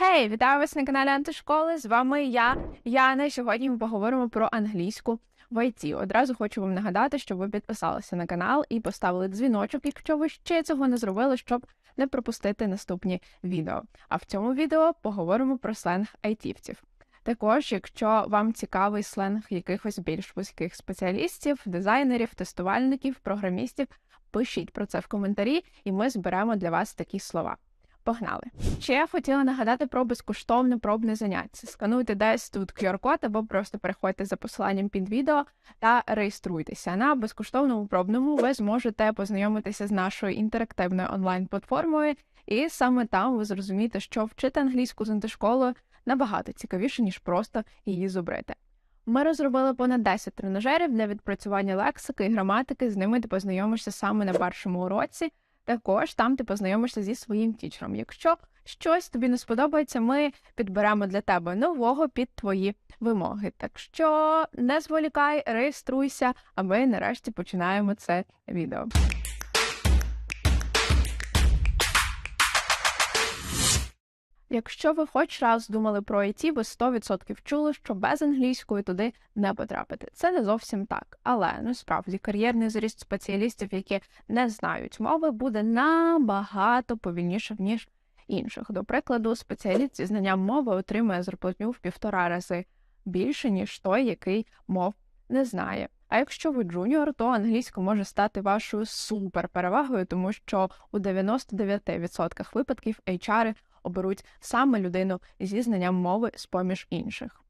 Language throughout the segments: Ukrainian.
Хей, вітаю вас на каналі Антишколи. З вами я, Яна. Сьогодні ми поговоримо про англійську в ІТ. Одразу хочу вам нагадати, щоб ви підписалися на канал і поставили дзвіночок, якщо ви ще цього не зробили, щоб не пропустити наступні відео. А в цьому відео поговоримо про сленг айтівців. Також, якщо вам цікавий сленг якихось більш вузьких спеціалістів, дизайнерів, тестувальників, програмістів, пишіть про це в коментарі, і ми зберемо для вас такі слова. Погнали! Ще я хотіла нагадати про безкоштовне пробне заняття. Скануйте десь тут QR-код або просто переходьте за посиланням під відео та реєструйтеся. На безкоштовному пробному ви зможете познайомитися з нашою інтерактивною онлайн-платформою, і саме там ви зрозумієте, що вчити англійську з антишколою набагато цікавіше, ніж просто її зубрити. Ми розробили понад 10 тренажерів для відпрацювання лексики і граматики. З ними ти познайомишся саме на першому уроці. Також там ти познайомишся зі своїм тічером. Якщо щось тобі не сподобається, ми підберемо для тебе нового під твої вимоги. Так що не зволікай, реєструйся, а ми нарешті починаємо це відео. Якщо ви хоч раз думали про IT, ви 100% чули, що без англійської туди не потрапити. Це не зовсім так, але насправді кар'єрний зріст спеціалістів, які не знають мови, буде набагато повільніше ніж інших. До прикладу, спеціаліст зі знанням мови отримує зарплатню в півтора рази більше ніж той, який мов не знає. А якщо ви джуніор, то англійська може стати вашою суперперевагою, тому що у 99% випадків HR оберуть саме людину зі знанням мови з поміж інших.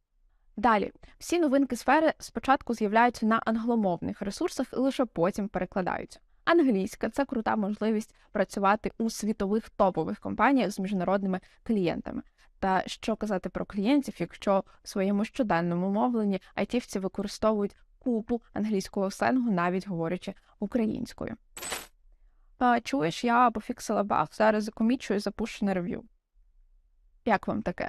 Далі, всі новинки сфери спочатку з'являються на англомовних ресурсах і лише потім перекладаються. Англійська це крута можливість працювати у світових топових компаніях з міжнародними клієнтами. Та що казати про клієнтів, якщо в своєму щоденному мовленні айтівці використовують купу англійського сленгу, навіть говорячи українською. Чуєш, я пофіксила баг, зараз закомічу і запущу на рев'ю. Як вам таке?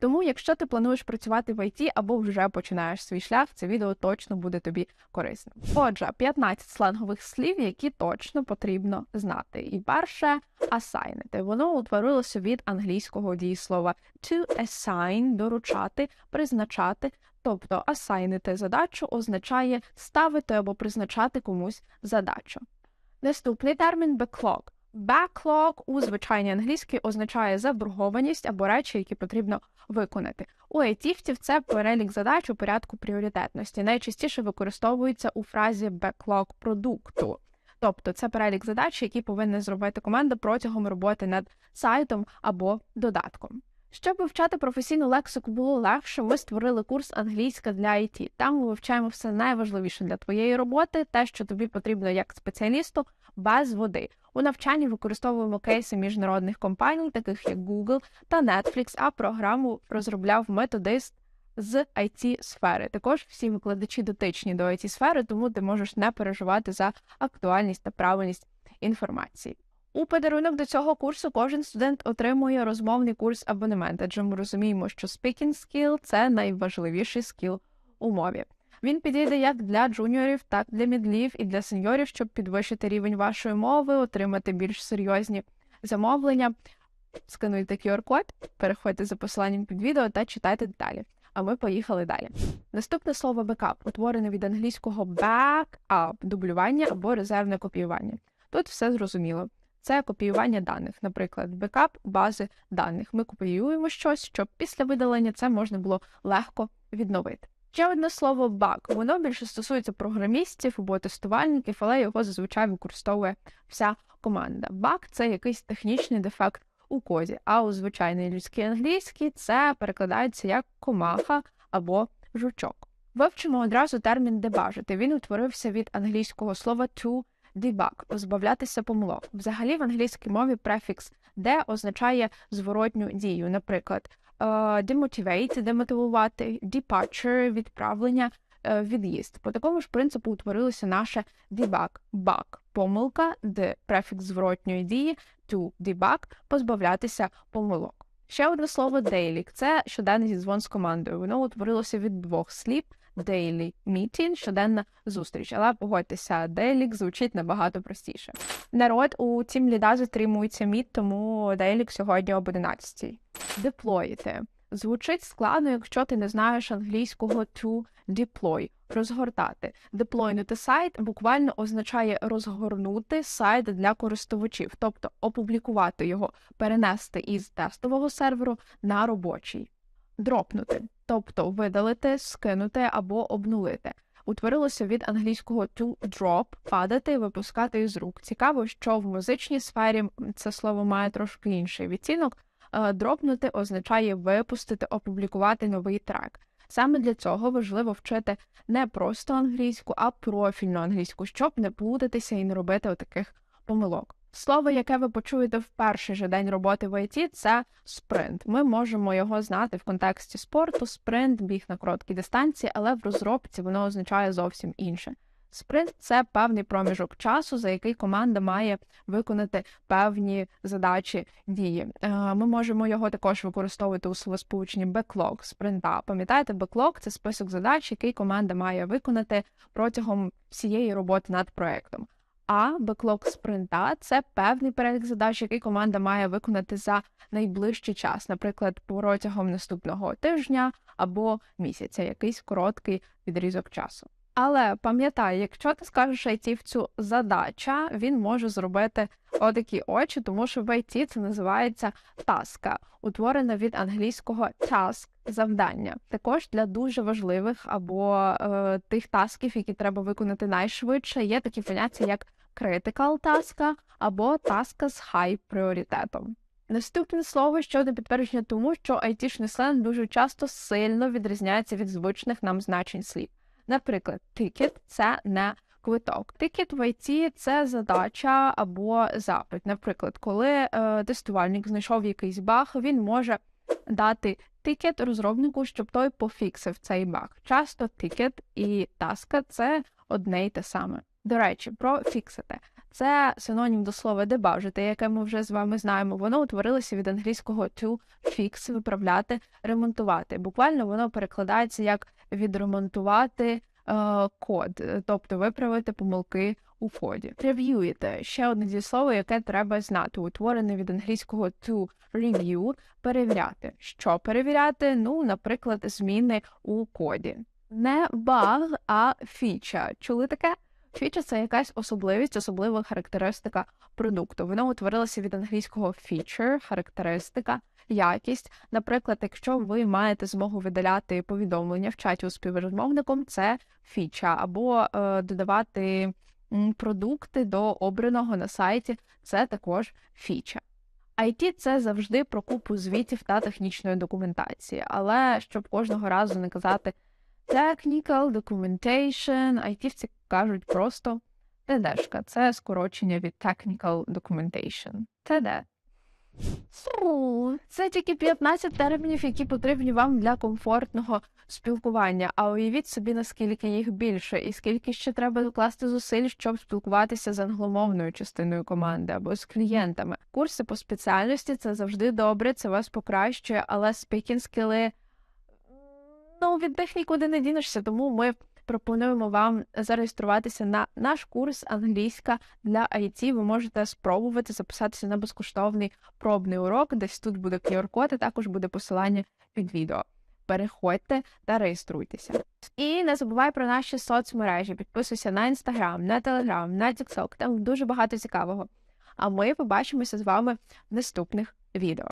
Тому, якщо ти плануєш працювати в ІТ або вже починаєш свій шлях, це відео точно буде тобі корисним. Отже, 15 сленгових слів, які точно потрібно знати. І перше асайнити. Воно утворилося від англійського дієслова to assign – доручати, призначати. Тобто асайнити задачу означає ставити або призначати комусь задачу. Наступний термін backlog. Backlog у звичайній англійській означає заборгованість або речі, які потрібно виконати. У айтіфтів це перелік задач у порядку пріоритетності. Найчастіше використовується у фразі backlog продукту. Тобто це перелік задач, які повинна зробити команда протягом роботи над сайтом або додатком. Щоб вивчати професійну лексику було легше, ми створили курс англійська для IT. Там ми вивчаємо все найважливіше для твоєї роботи, те, що тобі потрібно як спеціалісту, без води. У навчанні використовуємо кейси міжнародних компаній, таких як Google та Netflix, а програму розробляв методист з it сфери. Також всі викладачі дотичні до it сфери, тому ти можеш не переживати за актуальність та правильність інформації. У подарунок до цього курсу кожен студент отримує розмовний курс абонемент, адже ми розуміємо, що speaking skill – це найважливіший скіл у мові. Він підійде як для джуніорів, так і для мідлів і для сеньорів, щоб підвищити рівень вашої мови, отримати більш серйозні замовлення. Скануйте QR-код, переходьте за посиланням під відео та читайте деталі. А ми поїхали далі. Наступне слово бекап утворене від англійського back-up – дублювання або резервне копіювання. Тут все зрозуміло. Це копіювання даних, наприклад, бекап бази даних. Ми копіюємо щось, щоб після видалення це можна було легко відновити. Ще одне слово баг. Воно більше стосується програмістів або тестувальників, але його зазвичай використовує вся команда. Баг це якийсь технічний дефект у коді, а у звичайній людській англійській це перекладається як комаха або жучок. Вивчимо одразу термін дебажити. Він утворився від англійського слова to debug – позбавлятися помилок. Взагалі в англійській мові префікс де означає зворотню дію, наприклад. Е, demotivate – демотивувати, departure – відправлення, е, від'їзд. По такому ж принципу утворилося наше debug – bug – помилка, де префікс зворотньої дії, to debug – позбавлятися помилок. Ще одне слово daily – це щоденний зізвон з командою. Воно утворилося від двох слів daily meeting – щоденна зустріч. Але погодьтеся, daily звучить набагато простіше. Народ у тім ліда затримується міт, тому daily сьогодні об 11 Деплоїти. Звучить складно, якщо ти не знаєш англійського to deploy – розгортати. Деплойнути сайт буквально означає розгорнути сайт для користувачів, тобто опублікувати його, перенести із тестового серверу на робочий, дропнути, тобто видалити, скинути або обнулити. Утворилося від англійського to drop – падати, випускати із рук. Цікаво, що в музичній сфері це слово має трошки інший відтінок. Е, дропнути означає випустити, опублікувати новий трек. Саме для цього важливо вчити не просто англійську, а профільну англійську, щоб не плутатися і не робити отаких помилок. Слово, яке ви почуєте в перший же день роботи в ІТ, це спринт. Ми можемо його знати в контексті спорту, спринт, біг на короткій дистанції, але в розробці воно означає зовсім інше. Спринт це певний проміжок часу, за який команда має виконати певні задачі дії. Е, ми можемо його також використовувати у словосполученні backlog спринта. Пам'ятаєте, backlog – це список задач, який команда має виконати протягом всієї роботи над проектом. А беклог спринта це певний перелік задач, який команда має виконати за найближчий час, наприклад, протягом наступного тижня або місяця, якийсь короткий відрізок часу. Але пам'ятай, якщо ти скажеш айтівцю задача, він може зробити отакі очі, тому що в IT це називається таска, утворена від англійського task завдання. Також для дуже важливих або е, тих тасків, які треба виконати найшвидше, є такі поняття, як critical таска або таска з хай пріоритетом. Наступне слово щодо підтвердження тому, що айтішний сленг дуже часто сильно відрізняється від звичних нам значень слів. Наприклад, тикет це не квиток. Тикет в IT – це задача або запит. Наприклад, коли е, тестувальник знайшов якийсь баг, він може дати тикет розробнику, щоб той пофіксив цей баг. Часто тикет і таска це одне й те саме. До речі, про фіксити. Це синонім до слова дебажити, яке ми вже з вами знаємо. Воно утворилося від англійського to fix – виправляти, ремонтувати. Буквально воно перекладається як відремонтувати е, код, тобто виправити помилки у коді. Рев'юєте ще одне зі слово, яке треба знати, утворене від англійського to review – перевіряти. Що перевіряти? Ну, наприклад, зміни у коді. Не баг, а фіча. Чули таке? Фіча це якась особливість, особлива характеристика продукту. Воно утворилося від англійського feature, характеристика, якість. Наприклад, якщо ви маєте змогу видаляти повідомлення в чаті у співрозмовником, це фіча, або е, додавати продукти до обраного на сайті, це також фіча. IT – це завжди про купу звітів та технічної документації, але щоб кожного разу не казати. Technical Documentation, айтівці кажуть просто ТДшка. Це скорочення від Technical Documentation. ТД. Це тільки 15 термінів, які потрібні вам для комфортного спілкування. А уявіть собі, наскільки їх більше, і скільки ще треба докласти зусиль, щоб спілкуватися з англомовною частиною команди або з клієнтами. Курси по спеціальності це завжди добре, це вас покращує, але спікінг скіли Ну, від них нікуди не дінешся, тому ми пропонуємо вам зареєструватися на наш курс англійська для IT. Ви можете спробувати записатися на безкоштовний пробний урок. Десь тут буде QR-код, а також буде посилання під відео. Переходьте та реєструйтеся. І не забувай про наші соцмережі. Підписуйся на інстаграм, на телеграм, на TikTok. Там дуже багато цікавого. А ми побачимося з вами в наступних відео.